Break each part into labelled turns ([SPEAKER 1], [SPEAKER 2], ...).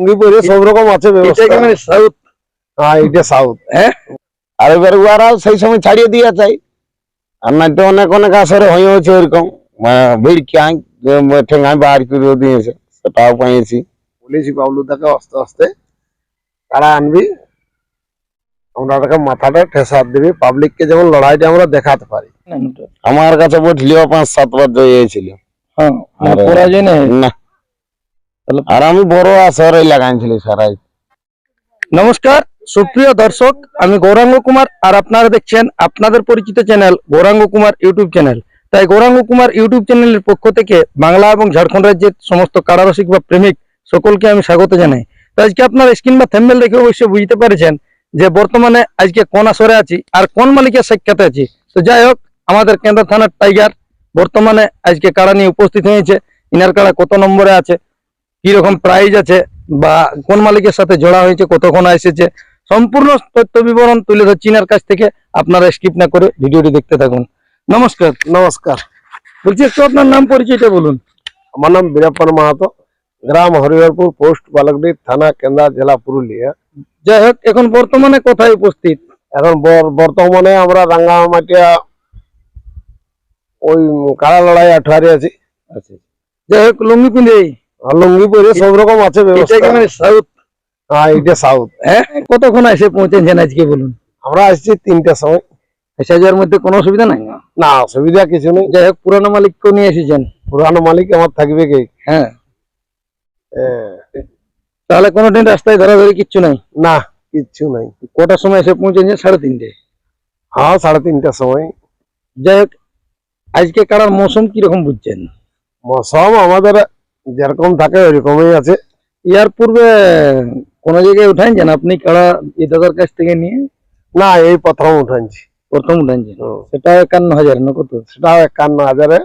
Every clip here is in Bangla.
[SPEAKER 1] লুঙ্গি পরে সব রকম আছে ব্যবস্থা।
[SPEAKER 2] মানে সাউথ
[SPEAKER 1] হ্যাঁ এটা সাউথ
[SPEAKER 2] হ্যাঁ?
[SPEAKER 3] আর এবার ওরাও সেই সময় ছাড়িয়ে দিয়ে চাই। আর না তো অনেক অনেক আসরে হয়ে হচ্ছে ওইরকম। ভিড় বার করে দিয়েছে। সেটাও পাইছি।
[SPEAKER 1] বলেছি বাবলু দাকে আস্তে আস্তে। তারা আনবি। আমরা তাকে মাথাটা ঠেসার দিবি। পাবলিককে যেমন লড়াইটা আমরা দেখাতে পারি।
[SPEAKER 3] আমার কাছে বটলিও পাঁচ সাতবার জয়েছিল
[SPEAKER 2] হ্যাঁ মানে পরাজয়
[SPEAKER 3] না। আর আমি বড় আসরে লাগাইছিলি সারাই।
[SPEAKER 2] নমস্কার সুপ্রিয় দর্শক আমি গৌরাঙ্গ কুমার আর আপনারা দেখছেন আপনাদের পরিচিত channel Gauranga Kumar YouTube channel. তাই গৌরাঙ্গ কুমার ইউটিউব চ্যানেলের পক্ষ থেকে বাংলা এবং ঝাড়খণ্ড রাজ্যের সমস্ত কারারসিক বা প্রেমিক সকলকে আমি স্বাগত জানাই। তো আজকে আপনার স্ক্রিন বা থ্যাম্বেল দেখে অবশ্যই বুঝতে পেরেছেন যে বর্তমানে আজকে কোন আসরে আছি আর কোন মালিকের সাক্ষাতে আছি। তো যাই হোক আমাদের কেন্দ্র থানার টাইগার বর্তমানে আজকে কাড়া নিয়ে উপস্থিত হয়েছে ইনার কাড়া কত নম্বরে আছে রকম প্রাইজ আছে বা কোন মালিকের সাথে জোড়া হয়েছে কতক্ষণ এসেছে সম্পূর্ণ তথ্য বিবরণ তুলে ধরছি ইনার কাছ থেকে। আপনারা স্কিপ না করে ভিডিওটি দেখতে থাকুন। নমস্কার।
[SPEAKER 1] নমস্কার।
[SPEAKER 2] বলছি একটু আপনার নাম পরিচয়টা বলুন।
[SPEAKER 1] আমার নাম বীরাপ্পন মাহাতো গ্রাম হরিহরপুর পোস্ট বালকডি থানা কেন্দ্রা জেলা পুরুলিয়া।
[SPEAKER 2] যাই হোক এখন বর্তমানে কোথায় উপস্থিত?
[SPEAKER 1] এখন বর- বর্তমানে আমরা রাঙ্গামাটিয়া ওই কারা লড়াই আঠারে আছি
[SPEAKER 2] যাই হোক লুঙ্গি পিঁধেই
[SPEAKER 1] আর লুঙ্গি পরে সব রকম আছে ব্যবস্থা।
[SPEAKER 2] কি সাউথ
[SPEAKER 1] হ্যাঁ এটা সাউথ
[SPEAKER 2] হ্যাঁ? কতক্ষণ এসে পৌঁছেছেন আজকে বলুন?
[SPEAKER 1] আমরা আসছি তিনটার সময়।
[SPEAKER 2] এসে যাওয়ার মধ্যে কোনো অসুবিধা নাই?
[SPEAKER 1] না অসুবিধা কিছু নেই।
[SPEAKER 2] যাই হোক পুরানো মালিককেও নিয়ে এসেছেন।
[SPEAKER 1] পুরানো মালিক আমার থাকবে কি?
[SPEAKER 2] হ্যাঁ।
[SPEAKER 1] হ্যাঁ,
[SPEAKER 2] তাহলে কোনোদিন রাস্তায় ধরাধরি কিচ্ছু নাই?
[SPEAKER 1] না কিচ্ছু নাই।
[SPEAKER 2] কটার সময় এসে পৌঁছেছেন? সাড়ে তিনটে?
[SPEAKER 1] হ্যাঁ সাড়ে তিনটার সময়।
[SPEAKER 2] যাই হোক আজকে কারার মৌসুম কীরকম বুঝছেন?
[SPEAKER 1] মৌসুম আমাদের যেরকম থাকে ওইরকমই আছে।
[SPEAKER 2] ইয়ার পূর্বে কোন জায়গায় উঠাইছেন? আপনি কারা এই দাদার কাছ থেকে নিয়ে?
[SPEAKER 1] না এই প্রথম উঠানছি
[SPEAKER 2] প্রথম উঠাইছেন?
[SPEAKER 1] হুম।
[SPEAKER 2] সেটা একান্ন হাজার না কত?
[SPEAKER 1] সেটাও একান্ন হাজারে।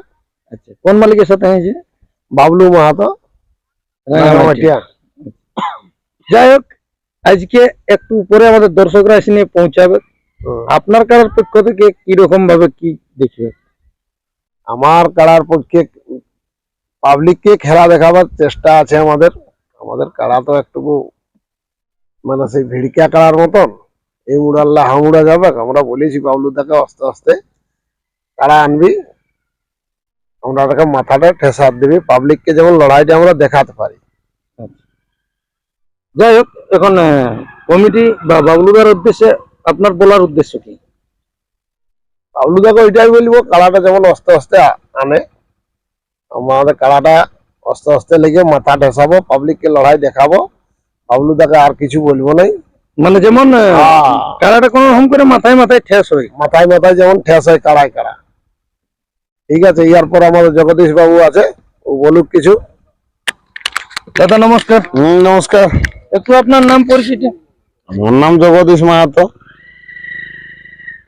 [SPEAKER 2] আচ্ছা কোন মালিকের সাথে হয়েছে?
[SPEAKER 1] বাবলু মাহাতো। রাঙ্গামাটিয়া
[SPEAKER 2] যাই হোক আজকে একটু পরে আমাদের দর্শকরা এসে নিয়ে পৌঁছাবে। আপনার কারার পক্ষ থেকে কীরকম ভাবে কি দেখবে?
[SPEAKER 1] আমার কাড়ার পক্ষে পাবলিককে খেলা দেখাবার চেষ্টা আছে আমাদের। আমাদের কাড়া তো একটুকু মানে সেই ভিড়কা কাড়ার মতন। এই মুড়াল্লা হামুড়া যাবে। আমরা বলেছি বাবলু দাকে আস্তে আস্তে কাড়া আনবি। আমরা তাকে মাথাটা ঠেসার দিবি। পাবলিককে যেমন লড়াইটা আমরা দেখাতে পারি।
[SPEAKER 2] যাই হোক এখন কমিটি বা বাবলুদার উদ্দেশ্যে আপনার বলার উদ্দেশ্য কি?
[SPEAKER 1] বাবলু দাকে ওইটাই বলব কাড়াটা যেমন আস্তে আস্তে আনে আমাদের কাড়াটা আস্তে আস্তে লেগে মাথা ঠেসাবো পাবলিককে লড়াই দেখাবো। বাবলু দাকে আর কিছু বলব নাই।
[SPEAKER 2] মানে যেমন
[SPEAKER 1] হ্যাঁ।
[SPEAKER 2] কারাটা কোনো রকম করে মাথায় মাথায় ঠেস হয়।
[SPEAKER 1] মাথায় মাথায় যেমন ঠেস হয় কাড়ায় কাড়া। ঠিক আছে ইয়ার পর আমাদের জগদীশ বাবু আছে ও বলুক কিছু।
[SPEAKER 2] দাদা নমস্কার।
[SPEAKER 3] হম নমস্কার।
[SPEAKER 2] একটু আপনার নাম পরিচিত।
[SPEAKER 3] আমার নাম জগদীশ মাহাতো।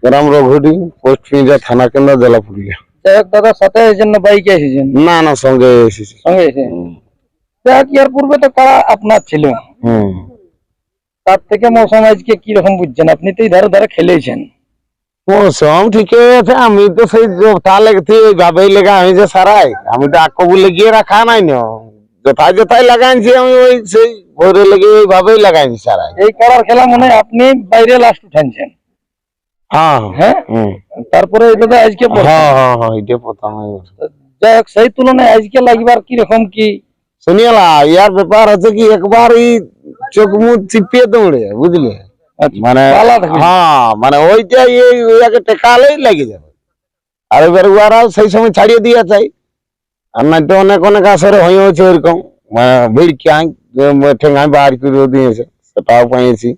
[SPEAKER 3] গ্রাম রঘুডি পোস্ট পিঁজা থানা কেন্দ্র জেলা পুরুলিয়া
[SPEAKER 2] যাই দাদা সাথে এসেছেন না বাইকে এসেছেন।
[SPEAKER 3] না না সঙ্গে এসেছি।
[SPEAKER 2] সঙ্গে এসে যাই ইয়ার পূর্বে তো কারা আপনার ছিল। তার থেকে মৌসুম আজকে কি রকম বুঝছেন? আপনি তো ধারে ধারে খেলেছেন।
[SPEAKER 3] মৌসুম ঠিকই আছে আমি তো সেই যথা লেগেছি ওইভাবেই লেগা আমি যে সারাই। আমি তো আকো বলে গিয়ে রাখা নাই না। যথা যথাই লাগাইছি আমি ওই সেই ভোরে লেগে ওইভাবেই লাগাইছি সারাই।
[SPEAKER 2] এই কারার খেলা মনে হয় আপনি বাইরে লাস্ট উঠানছেন
[SPEAKER 3] হ্যাঁ
[SPEAKER 2] হ্যাঁ
[SPEAKER 3] হুম
[SPEAKER 2] তারপরে এই দাদা আজকে পড়ছে।
[SPEAKER 3] হ্যাঁ হ্যাঁ হ্যাঁ এটা প্রথম
[SPEAKER 2] যাই হোক সেই তুলনায় আজকে লাগবার কি রকম কি?
[SPEAKER 3] শুনিয়ালা ইয়ার ব্যাপার আছে কি একবার এই চোখ মুখ চিপিয়ে দৌড়ে বুঝলে?
[SPEAKER 2] আচ্ছা,
[SPEAKER 3] মানে
[SPEAKER 2] পালা থাকবে।
[SPEAKER 3] হ্যাঁ মানে ওইটা এই ওইটাকে টেকালেই লেগে যাবে। আর এবার ওরাও সেই সময় ছাড়িয়ে দিয়ে চাই। আর না তো অনেক অনেক আসরে হয়ে হচ্ছে ওইরকম। মানে ভিড় ক্যাঁক ঠেঙ্গায় বার করে দিয়েছে সেটাও পাইছি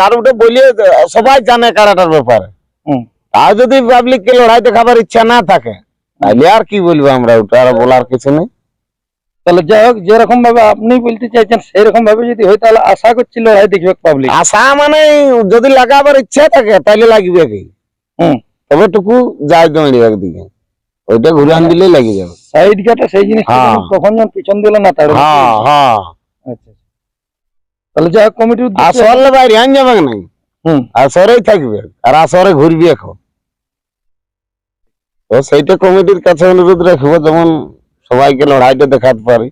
[SPEAKER 3] আর ওটা বলিয়ে দে- সবাই জানে কারাটার ব্যাপারে।
[SPEAKER 2] হুম।
[SPEAKER 3] আর যদি পাবলিককে লড়াই দেখাবার ইচ্ছা না থাকে তাহলে আর কি বলব আমরা ওটা আর বলার কিছু নেই।
[SPEAKER 2] তাহলে যাই হোক যেরকম ভাবে আপনি বলতে চাইছেন সেই রকম ভাবে যদি হয় তাহলে আশা করছি লড়াই দেখবে পাবলিক
[SPEAKER 3] আশা মানে যদি লাগাবার ইচ্ছা থাকে তাহলে লাগবে কি?
[SPEAKER 2] হুম।
[SPEAKER 3] তবে টুকু যায় দৌড়ি একদিকে। ওইটা ঘুরে আন দিলেই লাগি যাবে।
[SPEAKER 2] সাইড কাটা সেই জিনিসটা
[SPEAKER 3] হ্যাঁ।
[SPEAKER 2] যেন তখন যখন পিছন দিলে না তাড়ে
[SPEAKER 3] হ্যাঁ হ্যাঁ।
[SPEAKER 2] আচ্ছা। তাহলে কমিটির উদ্দেশ্যে
[SPEAKER 3] বাইরে আন যাবে নাই
[SPEAKER 2] হুম।
[SPEAKER 3] আসরেই থাকবে আর আসরে ঘুরবি এখন। তো সেইটা কমিটির কাছে অনুরোধ রাখব যেমন সবাইকে লড়াইটা দেখাতে পারি।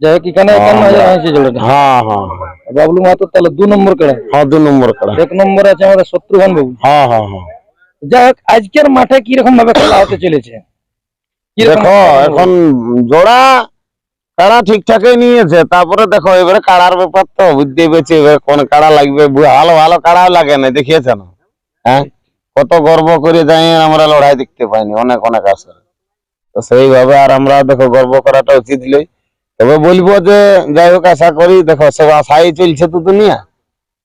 [SPEAKER 2] যাই হোক এখানে একান্ন হাজার হয়েছে জোড়াটা
[SPEAKER 3] হ্যাঁ হ্যাঁ হ্যাঁ।
[SPEAKER 2] বাবলু তাহলে দু নম্বর কাড়া।
[SPEAKER 3] হ্যাঁ দু নম্বর
[SPEAKER 2] এক নম্বরে আছে আমাদের শত্রুঘ্ন বাবু।
[SPEAKER 3] হ্যাঁ হ্যাঁ হ্যাঁ।
[SPEAKER 2] যাই হোক আজকের মাঠে কীরকম ভাবে খেলা হতে চলেছে?
[SPEAKER 3] দেখো এখন জোড়া কাড়া ঠিকঠাকই নিয়েছে তারপরে দেখো এবারে কাড়ার ব্যাপার তো বুঝতে পেরেছি এবারে কোন কাড়া লাগবে ভালো ভালো কাড়াও লাগে না দেখিয়েছে না হ্যাঁ? কত গর্ব করে যাই আমরা লড়াই দেখতে পাইনি অনেক অনেক আসে তো সেইভাবে আর আমরা দেখো গর্ব করাটা উচিত লই তবে বলব যে যাই হোক আশা করি দেখো সব আশাই চলছে তো দুনিয়া।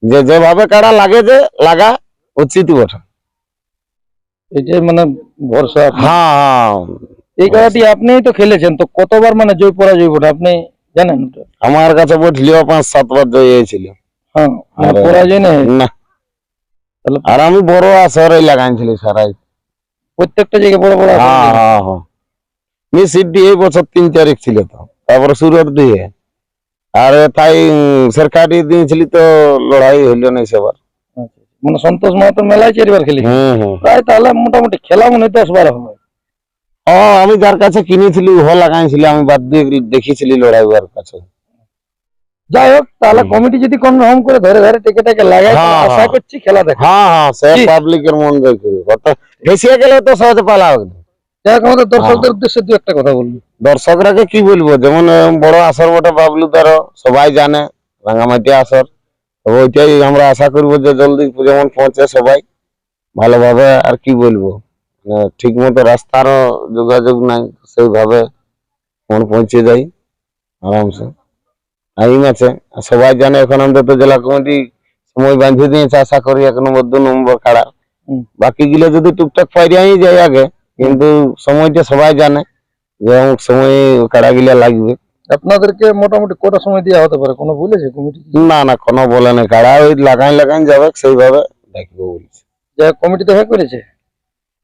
[SPEAKER 3] যে যেভাবে কাড়া লাগে যে লাগা উচিত বটে।
[SPEAKER 2] এটাই মানে ভরসা।
[SPEAKER 3] হ্যাঁ হ্যাঁ।
[SPEAKER 2] এই খেলাটি আপনিই তো খেলেছেন তো কতবার মানে জয় পরাজয় বটে আপনি জানেন তো?
[SPEAKER 3] আমার কাছে বটলিও পাঁচ সাতবার জয় হয়েছিল।
[SPEAKER 2] হ্যাঁ মানে
[SPEAKER 3] আরে।
[SPEAKER 2] পরাজয় নেই?
[SPEAKER 3] না।
[SPEAKER 2] তাহলে
[SPEAKER 3] আর আমি বড় আসরে লাগাইছিলি সারাই।
[SPEAKER 2] প্রত্যেকটা জায়গায় বড় বড় আসর
[SPEAKER 3] হ্যাঁ
[SPEAKER 2] দিয়েছে।
[SPEAKER 3] হ্যাঁ হ্যাঁ। মি সিডি এই বছর তিন তারিখ ছিল তো তারপরে সুরত দিয়ে আর তাই সরকারি দিয়েছিলি তো লড়াই হইল না সেবার
[SPEAKER 2] আচ্ছা, মানে সন্তোষ মাহাতো মেলায় চারিবার খেলি
[SPEAKER 3] হুম হুম।
[SPEAKER 2] প্রায় তাহলে মোটামুটি খেলা মনে হয় দশ বারো হবে।
[SPEAKER 3] হ্যাঁ আমি যার কাছে কিনেছিলি উহ লাগাইছিলি আমি বাদ দিয়ে দেখিছিলি লড়াই ওর কাছে।
[SPEAKER 2] যাই হোক তাহলে কমিটি যদি কোন রকম করে ধরে ধরে টেকে টেকে লাগায়
[SPEAKER 3] হ্যাঁ,
[SPEAKER 2] আশা
[SPEAKER 3] হ্যাঁ।
[SPEAKER 2] করছি খেলা দেখে।
[SPEAKER 3] হ্যাঁ হ্যাঁ সে পাবলিকের মন জয় করি কত বেশিয়ে গেলে তো সহজে পালা হবে। না।
[SPEAKER 2] যাই হোক আমাদের দর্শকদের
[SPEAKER 3] হ্যাঁ।
[SPEAKER 2] উদ্দেশ্যে দু একটা কথা বলবি।
[SPEAKER 3] দর্শকরাকে কি বলব? যেমন বড় আসর বটে বাবলু তারও সবাই জানে রাঙামাটি আসর। ওইটাই আমরা আশা করব যে জলদি যেমন পৌঁছে সবাই ভালোভাবে আর কি বলব? ঠিক মতো রাস্তারও যোগাযোগ নাই সেইভাবে মন পৌঁছে যাই আরামসে। আইন আছে সবাই জানে এখন আমাদের তো জেলা কমিটি সময় বাঁধিয়ে দিয়েছে আশা করি এক নম্বর দু নম্বর কাড়া।
[SPEAKER 2] হুম।
[SPEAKER 3] বাকি গুলো যদি টুকটাক পাইয়াই যায় আগে কিন্তু সময়টা সবাই জানে যে অমুক সময় কাড়া গিলা লাগবে।
[SPEAKER 2] আপনাদেরকে মোটামুটি কত সময় দেওয়া হতে পারে? কোনো বলেছে কমিটি?
[SPEAKER 3] না না কোনো বলে না কাড়া ওই লাগাই লাগাই যাবে সেইভাবে দেখব বলছে।
[SPEAKER 2] কমিটি দেখা করেছে।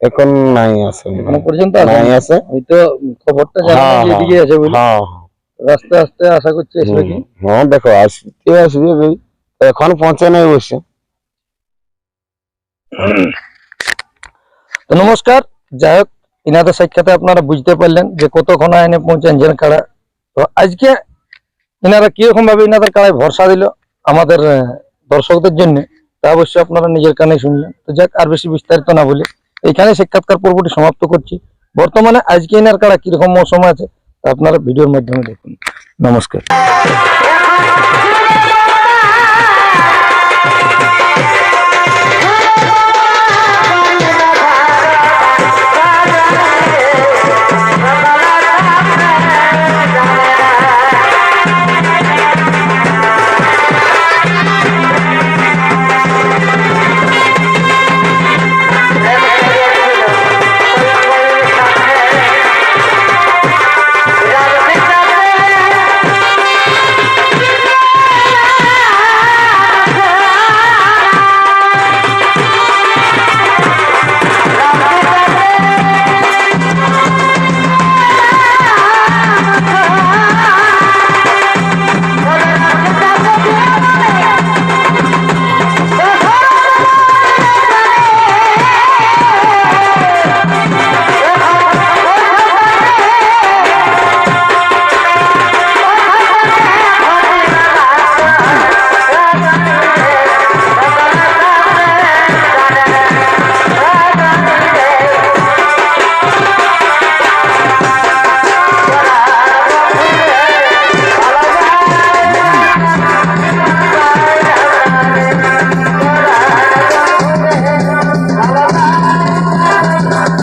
[SPEAKER 3] এখন নাই আছে
[SPEAKER 2] এখনও পর্যন্ত
[SPEAKER 3] নাই। আছে।
[SPEAKER 2] হয়তো খবরটা জানা
[SPEAKER 3] হ্যাঁ,
[SPEAKER 2] আছে বলে।
[SPEAKER 3] হ্যাঁ
[SPEAKER 2] আস্তে আস্তে আশা করছি আসবে কি?
[SPEAKER 3] হ্যাঁ দেখো আসতে আসবে ওই। এখন পৌঁছে নাই অবশ্য
[SPEAKER 2] তো নমস্কার যাই হোক ইনাদের সাক্ষাতে আপনারা বুঝতে পারলেন যে কতক্ষণ এনে পৌঁছেন জেন কাড়া তো আজকে ইনারা কীরকম ভাবে ইনাদের কাড়ায় ভরসা দিল আমাদের দর্শকদের জন্য তা অবশ্যই আপনারা নিজের কানে শুনলেন। তো যাক আর বেশি বিস্তারিত না বলে। এইখানে সাক্ষাৎকার পর্বটি সমাপ্ত করছি। বর্তমানে আজকে এনার কারা কীরকম মৌসুম আছে, তা আপনারা ভিডিওর মাধ্যমে দেখুন। নমস্কার।